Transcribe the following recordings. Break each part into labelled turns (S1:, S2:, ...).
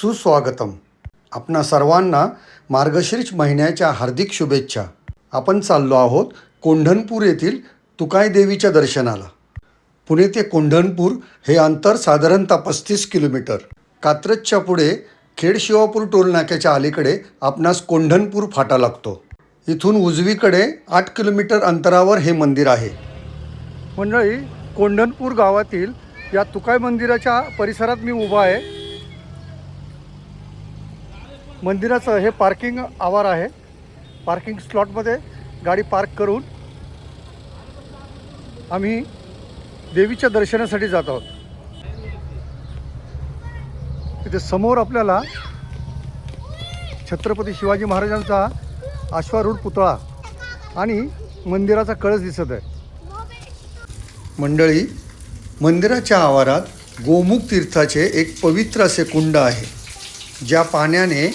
S1: सुस्वागतम. आपणा सर्वांना मार्गशीर्ष महिन्याच्या हार्दिक शुभेच्छा. आपण चाललो आहोत कोंढणपूर येथील तुकाई देवीच्या दर्शनाला. पुणे ते कोंढणपूर हे अंतर साधारणतः पस्तीस किलोमीटर. कात्रजच्या पुढे खेडशिवापूर टोलनाक्याच्या अलीकडे आपणास कोंढणपूर फाटा लागतो. इथून उजवीकडे आठ किलोमीटर अंतरावर हे मंदिर आहे. मंडळी कोंढणपूर गावातील या तुकाई मंदिराच्या परिसरात मी उभा आहे. मंदिराचं हे पार्किंग आवार आहे. पार्किंग स्लॉटमध्ये गाडी पार्क करून आम्ही देवीच्या दर्शनासाठी जात आहोत. तिथे समोर आपल्याला छत्रपती शिवाजी महाराजांचा अश्वारूढ पुतळा आणि मंदिराचा कळस दिसत आहे. मंडळी मंदिराच्या आवारात गोमुख तीर्थाचे एक पवित्र असे कुंड आहे ज्या पाण्याने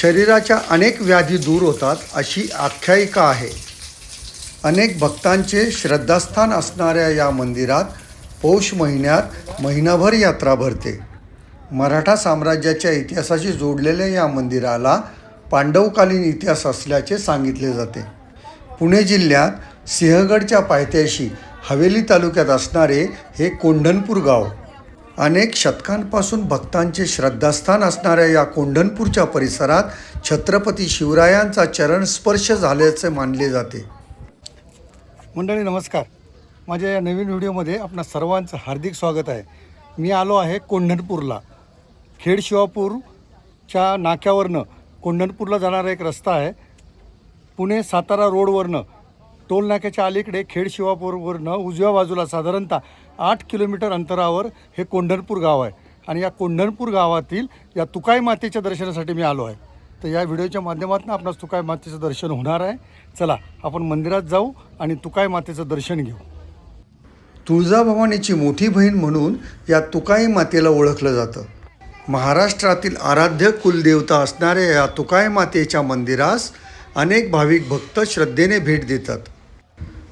S1: शरीराच्या अनेक व्याधी दूर होतात अशी आख्यायिका आहे. अनेक भक्तांचे श्रद्धास्थान असणाऱ्या या मंदिरात पौष महिन्यात महिनाभर यात्रा भरते. मराठा साम्राज्याच्या इतिहासाशी जोडलेल्या या मंदिराला पांडवकालीन इतिहास असल्याचे सांगितले जाते. पुणे जिल्ह्यात सिंहगडच्या पायथ्याशी हवेली तालुक्यात असणारे हे कोंढणपूर गाव अनेक शतकांपासून भक्तांचे श्रद्धास्थान असणाऱ्या या कोंढणपूरच्या परिसरात छत्रपती शिवरायांचा चरण स्पर्श झाल्याचे मानले जाते. मंडळी नमस्कार. माझ्या या नवीन व्हिडिओमध्ये आपणा सर्वांचं हार्दिक स्वागत आहे. मी आलो आहे कोंढणपूरला. खेड शिवापूरच्या नाक्यावरनं कोंढणपूरला जाणारा एक रस्ता आहे. पुणे सातारा रोडवरनं टोल नाक्याच्या अलीकडे खेड शिवापूरवरनं उजव्या बाजूला साधारणतः आठ किलोमीटर अंतरावर हे कोंढणपूर गाव आहे. आणि या कोंढणपूर गावातील या तुकाई मातेच्या दर्शनासाठी मी आलो आहे. तर या व्हिडिओच्या माध्यमातून आपणास तुकाई मातेचं दर्शन होणार आहे. चला आपण मंदिरात जाऊ आणि तुकाई मातेचं दर्शन घेऊ. तुळजाभवानीची मोठी बहीण म्हणून या तुकाई मातेला ओळखलं जातं. महाराष्ट्रातील आराध्य कुलदेवता असणाऱ्या या तुकाई मातेच्या मंदिरास अनेक भाविक भक्त श्रद्धेने भेट देतात.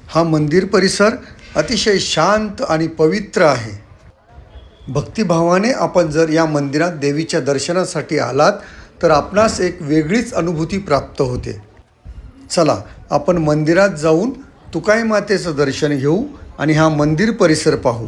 S1: हा मंदिर परिसर अतिशय शांत आणि पवित्र आहे. भक्तिभावाने आपण जर या मंदिरात देवीच्या दर्शनासाठी आलात तर आपणास एक वेगळीच अनुभूती प्राप्त होते. चला आपण मंदिरात जाऊन तुकाई मातेचं दर्शन घेऊ आणि हा मंदिर परिसर पाहू.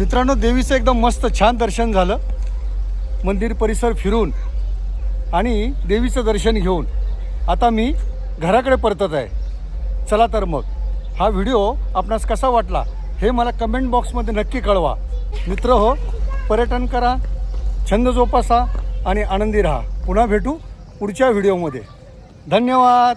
S1: मित्रांनो देवीचं एकदम मस्त छान दर्शन झालं. मंदिर परिसर फिरून आणि देवीचं दर्शन घेऊन आता मी घराकडे परतत आहे. चला तर मग. हा व्हिडिओ आपणास कसा वाटला हे मला कमेंट बॉक्समध्ये नक्की कळवा. मित्र हो पर्यटन करा छंद जोपासा आणि आनंदी राहा. पुन्हा भेटू पुढच्या व्हिडिओमध्ये. धन्यवाद!